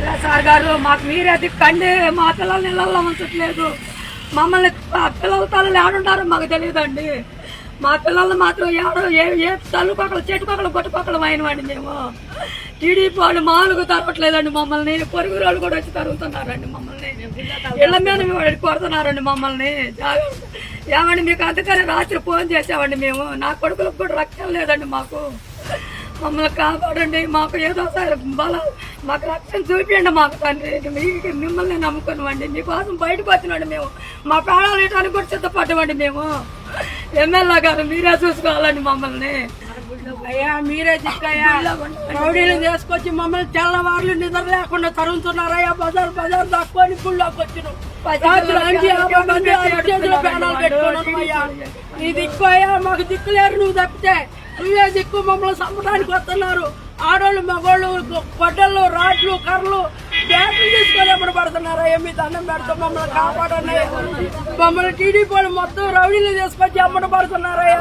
అలా సార్ గారు మాకు మీరే తిప్పండి మా పిల్లల్ని ఇళ్ళల్లో ఉంచట్లేదు మమ్మల్ని పిల్లల తల్లి ఏడుంటారో మాకు తెలియదండి. మా పిల్లల్ని మాత్రం ఎవరు ఏ ఏ తల్లుకొకలు చెట్టుకొకలు గొట్టుకొకలు అయినవాడి మేము. టీడీపీ వాళ్ళు మామూలుగా తరగట్లేదండి మమ్మల్ని. పొరుగు వాళ్ళు కూడా వచ్చి తరుగుతున్నారండి మమ్మల్ని. ఇళ్ళ మీద మేము కొడుతున్నారండి మమ్మల్ని. ఏమండి మీకు అందుకనే రాత్రి ఫోన్ చేసామండి మేము. నా కొడుకులకు కూడా రక్షణ లేదండి మాకు. మమ్మల్ని కాపాడండి మాకు ఏదో ఒకసారి బల మాకు రక్షణ చూపించండి మాకు తండ్రి. మీకు మిమ్మల్ని నమ్ముకున్నామండి మీకోసం బయటకు మేము. మా ప్రాణాలు ఇటానికి కూడా సిద్ధపడ్డామండి మేము. ఎమ్మెల్యే గారు మీరే చూసుకోవాలండి మమ్మల్ని. అయ్యా మీరే దిక్కయ్యా రౌడీలు తీసుకొచ్చి మమ్మల్ని తెల్లవారులు నిద్ర లేకుండా తరుగుతున్నారయ్యా బజార్ బజార్ దాక్కొని గుళ్ళోకి వచ్చినాం. నీ దిక్కు అయ్యా మాకు దిక్కు లేరు నువ్వు తప్పితే. నువ్వే దిక్కు మమ్మల్ని చంపడానికి వస్తున్నారు. ఆడోళ్ళు మగోళ్ళు గొడ్డళ్ళు రాడ్లు కర్రలు బ్యాట్లు తీసుకొని ఎప్పుడు పడుతున్నారు? మీ దండం పెడతాం మమ్మల్ని కాపాడండి. మమ్మల్ని టీడీపీ మొత్తం రౌడీలు తీసుకొచ్చి అమ్మట పడుతున్నారయ్యా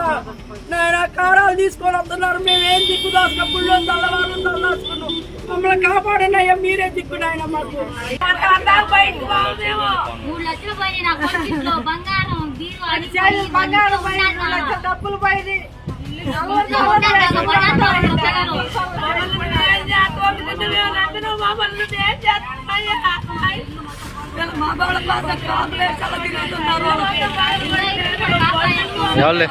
నేను కారాలు తీసుకొని వస్తున్నారు. మేము ఏం దిక్కు దాచుకున్నప్పుడు తెల్లవారు తల్లాచుకున్నాం మమ్మల్ని కాపాడండి అయ్యా. మీరే దిక్కు నాయన మాకు. మూడు లక్షలు బంగారం బీరు అది పైన మా తిరుగుతున్నారు ఎవరులే